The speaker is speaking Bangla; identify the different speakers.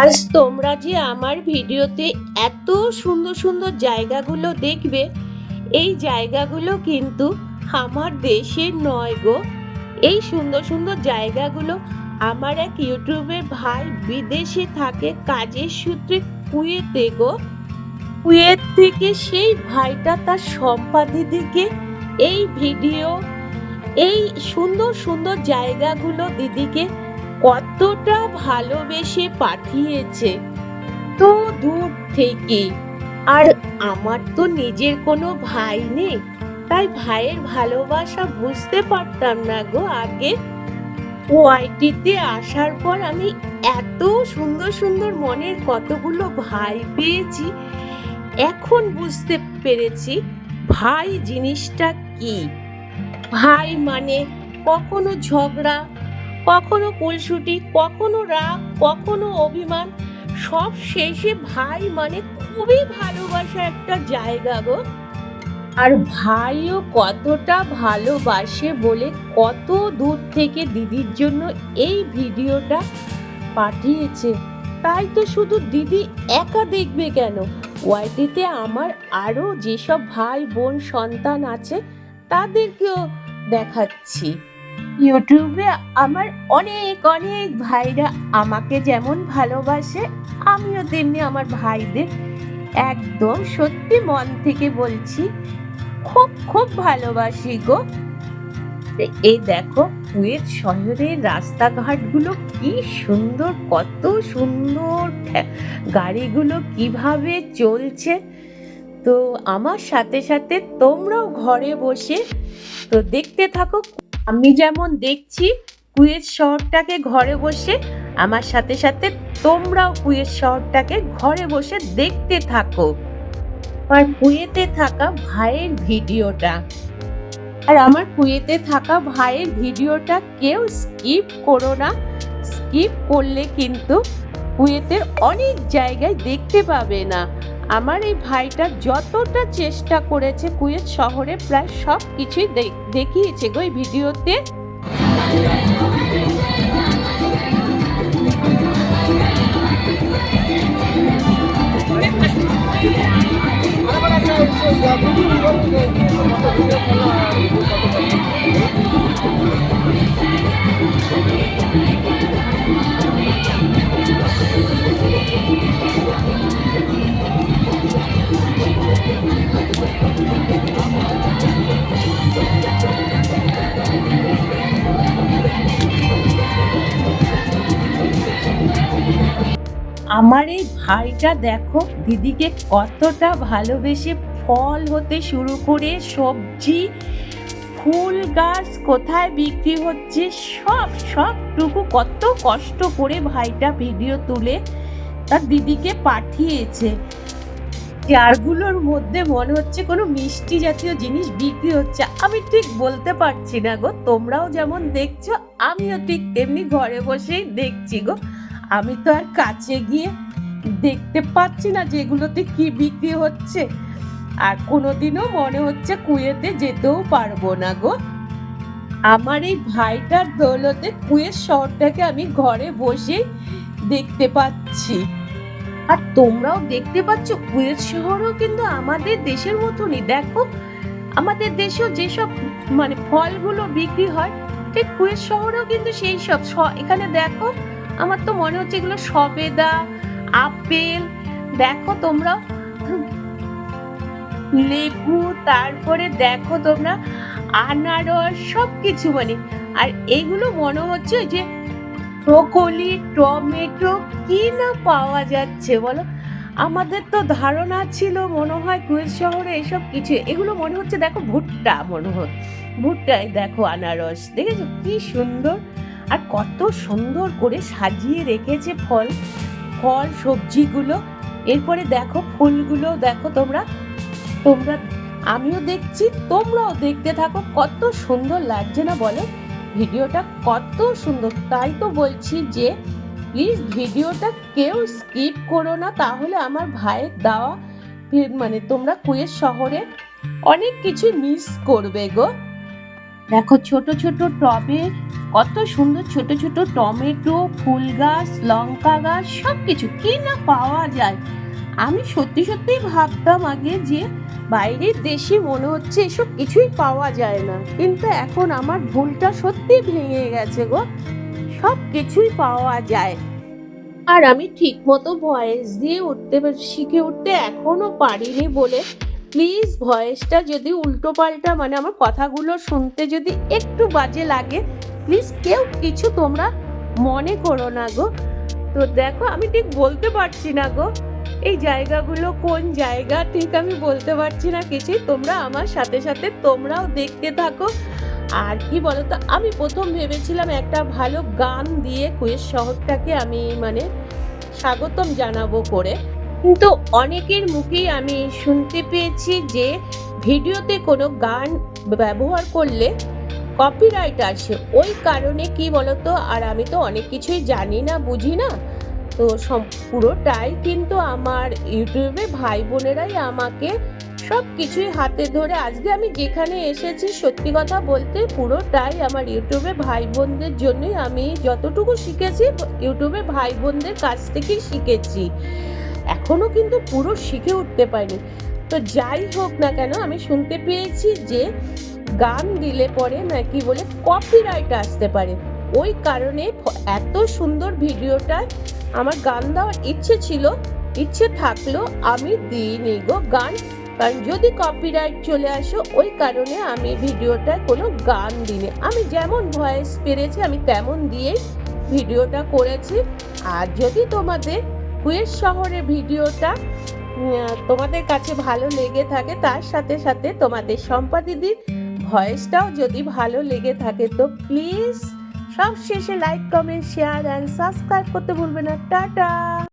Speaker 1: আজ তোমরা যে আমার ভিডিওতে এত সুন্দর সুন্দর জায়গাগুলো দেখবে, এই জায়গাগুলো কিন্তু আমার দেশের নয় গো। এই সুন্দর সুন্দর জায়গাগুলো আমার এক ইউটিউবের ভাই বিদেশে থাকে, কাজের সূত্রে কুয়েতে গো। কুয়েত থেকে সেই ভাইটা তার সম্পাদিদিকে এই ভিডিও, এই সুন্দর সুন্দর জায়গাগুলো দিদিকে কতটা ভালোবেসে পাঠিয়েছে। তো দূর থেকে। আর আমার তো নিজের কোনো ভাই নেই। তাই ভাইয়ের ভালোবাসা বুঝতে পারতাম না গো আগে। ওআইটিতে আসার পর আমি এত সুন্দর সুন্দর মনের কতগুলো ভাই পেয়েছি, এখন বুঝতে পেরেছি ভাই জিনিসটা কি। ভাই মানে কখনো ঝগড়া কখনো কুলসুটি, কখনো রাগ, কখনো অভিমান, সব শেষে ভাই মানে খুবই ভালোবাসা একটা জায়গা গো। আর ভাইও কতটা ভালোবাসে বলে কত দূর থেকে দিদির জন্য এই ভিডিওটা পাঠিয়েছে। তাই তো শুধু দিদি একা দেখবে কেন? ওয়াইটিতে আমার আরও যেসব ভাই, বোন, সন্তান আছে, তাদেরকেও দেখাচ্ছি। ইউটিউবে আমার অনেক অনেক ভাইরা আমাকে যেমন ভালোবাসে, আমিও তেমনি আমার ভাইদের একদম সত্যি মন থেকে বলছি, খুব খুব ভালোবাসি গো। এই দেখো, কুয়েত শহরের রাস্তাঘাটগুলো কি সুন্দর, কত সুন্দর গাড়িগুলো কীভাবে চলছে। তো আমার সাথে সাথে তোমরাও ঘরে বসে তো দেখতে থাকো আমি যেমন দেখছি কুয়েত শহরটাকে ঘরে বসে, আমার সাথে সাথে তোমরাও কুয়েত শহরটাকে ঘরে বসে দেখতে থাকো। আর কুয়েতে থাকা ভাইয়ের ভিডিওটা। আর আমার কুয়েতে থাকা ভাইয়ের ভিডিওটা কেউ স্কিপ করো না। স্কিপ করলে কিন্তু কুয়েতের অনেক জায়গায় দেখতে পাবে না। আমার এই ভাইটা যতটা চেষ্টা করেছে কুয়েত শহরে প্রায় সব কিছুই দেখিয়েছে গো এই ভিডিওতে। আমার এই ভাইটা দেখো, দিদিকে কতটা ভালোবেসে ফল হতে শুরু করে সবজি, ফুল গাছ কোথায় বিক্রি হচ্ছে, সব, সবটুকু কত কষ্ট করে ভাইটা ভিডিও তুলে তার দিদিকে পাঠিয়েছে। চারগুলোর মধ্যে মনে হচ্ছে কোনো মিষ্টি জাতীয় জিনিস বিক্রি হচ্ছে। আমি ঠিক বলতে পারছি না গো, তোমরাও যেমন দেখছ, আমিও ঠিক তেমনি ঘরে বসেই দেখছি গো। আমি তো আর কাছে গিয়ে দেখতে পাচ্ছি না যে এগুলোতে কি বিক্রি হচ্ছে। আর কোনোদিনও মনে হচ্ছে কুয়েতে যেতেও পারব না গো। আমার এই ভাইটার দৌলতে কুয়েত শহরটাকে আমি ঘরে বসে দেখতে পাচ্ছি। আর তোমরাও দেখতে পাচ্ছ কুয়েত শহরও কিন্তু আমাদের দেশের মতনই। দেখো, আমাদের দেশেও যেসব মানে ফলগুলো বিক্রি হয়, ঠিক কুয়েত শহরেও কিন্তু সেই সব। এখানে দেখো আমার তো মনে হচ্ছে এগুলো সবেদা, আপেল, দেখো তোমরা। লেবু, তারপরে দেখো তোমরা আনারস সব কিছু মানে। আর এগুলো মনে হচ্ছে যে ব্রোকলি, টমেটো, কি না পাওয়া যাচ্ছে বলো? আমাদের তো ধারণা ছিল মনে হয় কুয়েত শহরে এসব কিছু। এগুলো মনে হচ্ছে দেখো ভুট্টা মনে হয় ভুট্টায় দেখো আনারস, দেখেছ? কি সুন্দর। আর কত সুন্দর করে সাজিয়ে রেখেছে ফল ফল, সবজিগুলো। এরপরে দেখো ফুলগুলো, দেখো তোমরা। তোমরা, আমিও দেখছি, তোমরাও দেখতে থাকো। কত সুন্দর লাগছে না বলো? ভিডিওটা কত সুন্দর। তাই তো বলছি যে প্লিজ ভিডিওটা কেউ স্কিপ করো না। তাহলে আমার ভাইয়ের দেওয়া মানে তোমরা কুয়েত শহরে অনেক কিছু মিস করবে গো। দেখো ছোট ছোট টবে কত সুন্দর ছোট ছোট টমেটো ফুল গাছ লঙ্কা গাছ সব কিছু কি না পাওয়া যায়? আমি সত্যি সত্যি ভাবতাম আগে যে বাইরের দেশে মনে হচ্ছে এসব কিছুই পাওয়া যায় না। কিন্তু এখন আমার ভুলটা সত্যি ভেঙে গেছে গো। সব কিছুই পাওয়া যায়। আর আমি ঠিক মতো ভয়েস দিয়ে উঠতে শিখে উঠতে এখনও পারিনি বলে প্লিজ ভয়েসটা যদি উল্টো পাল্টা মানে আমার কথাগুলো শুনতে যদি একটু বাজে লাগে প্লিজ কেউ কিছু তোমরা মনে করো না গো। তো দেখো, আমি ঠিক বলতে পারছি না গো। এই জায়গাগুলো কোন জায়গা, ঠিক আমি বলতে পারছি না কিছুই। তোমরা আমার সাথে সাথে তোমরাও দেখতে থাকো। আর কি বলতো, আমি প্রথম ভেবেছিলাম একটা ভালো গান দিয়ে কুয়েস শহরটাকে আমি মানে স্বাগতম জানাব করে। কিন্তু অনেকের মুখেই আমি শুনতে পেয়েছি যে ভিডিওতে কোনো গান ব্যবহার করলে কপিরাইট আসে। ওই কারণে কি বলতো? আর আমি তো অনেক কিছুই জানি না, বুঝি না। তো সব পুরোটাই কিন্তু আমার ইউটিউবে ভাই বোনেরাই আমাকে সব কিছুই হাতে ধরে আজকে আমি যেখানে এসেছি, সত্যি কথা বলতে পুরোটাই আমার ইউটিউবে ভাই বোনদের জন্যই আমি যতটুকু শিখেছি, ইউটিউবে ভাই বোনদের কাছ থেকেই শিখেছি। এখনও কিন্তু পুরো শিখে উঠতে পারিনি। তো যাই হোক না কেন, আমি শুনতে পেয়েছি যে গান দিলে পরে নাকি বলে কপিরাইট আসতে পারে। ওই কারণে এত সুন্দর ভিডিওটা আমার গান দেওয়ার ইচ্ছে ছিল, ইচ্ছে থাকল আমি দিইনি গো গান। কারণ যদি কপিরাইট চলে আসে, ওই কারণে আমি ভিডিওটায় কোনো গান দিইনি। আমি যেমন ভয়েস পেরেছি, আমি তেমন দিয়েই ভিডিওটা করেছি। আর যদি তোমাদের কুয়েত শহরের ভিডিওটা তোমাদের কাছে ভালো লেগে থাকে, তার সাথে সাথে তোমাদের সম্পাদিদির ভয়েসটাও যদি ভালো লেগে থাকে, তো প্লিজ সব শেষে like comment share and subscribe করতে ভুলবে না। টাটা!